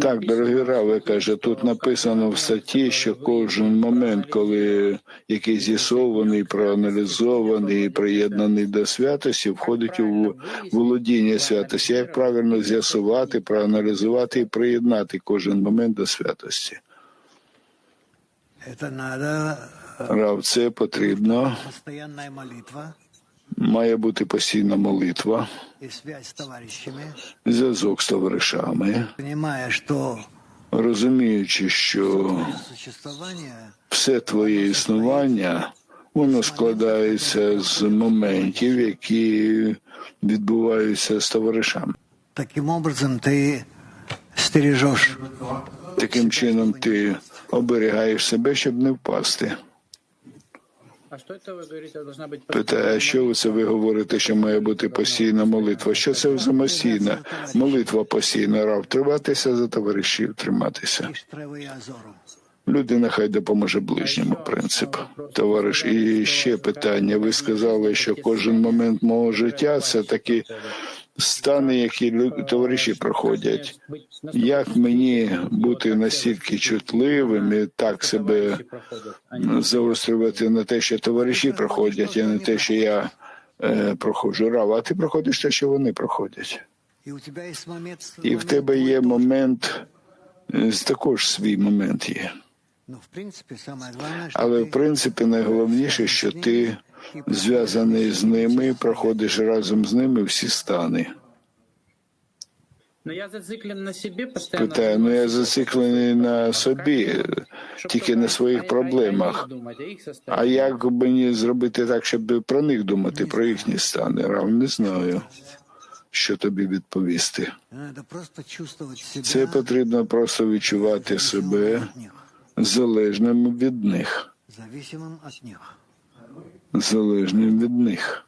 Так, дорогі Раве, каже, тут написано в статті, що кожен момент, коли який з'ясований, проаналізований і приєднаний до святості, входить у володіння святості. Як правильно з'ясувати, проаналізувати і приєднати кожен момент до святості? Э, Рав, це потрібно. Має бути постійна молитва, зв'язок з товаришами, розуміючи, що все твоє існування воно складається з моментів, які відбуваються з товаришами. таким образом ты стережешь Таким чином ти оберігаєш себе, щоб не впасти. Питає, а що ви це ви говорите, що має бути постійна молитва? Що це за постійна молитва постійна? Рав триватися за товаришів, триматися. Людина хай допоможе ближньому принцип. Товариш, і ще питання. Ви сказали, що кожен момент мого життя це такі стани, які товариші проходять. Як мені бути настільки чутливим і так себе заострювати на те, що товариші проходять, а не те, що я е, проходжу. Рава, а ти проходиш те, що вони проходять. І в тебе є момент, е, також свій момент є. Самое Але в принципі найголовніше, що ти зв'язаний з ними, проходиш разом з ними всі стани. Но я зациклен на себе постоянно. Питаю, ну я зациклений на собі, тільки на своїх проблемах. А як мені зробити так, щоб про них думати, про їхні стани? Рав, не знаю, що тобі відповісти. Це потрібно просто відчувати себе залежним від них, зависимым от них. Залежним від них.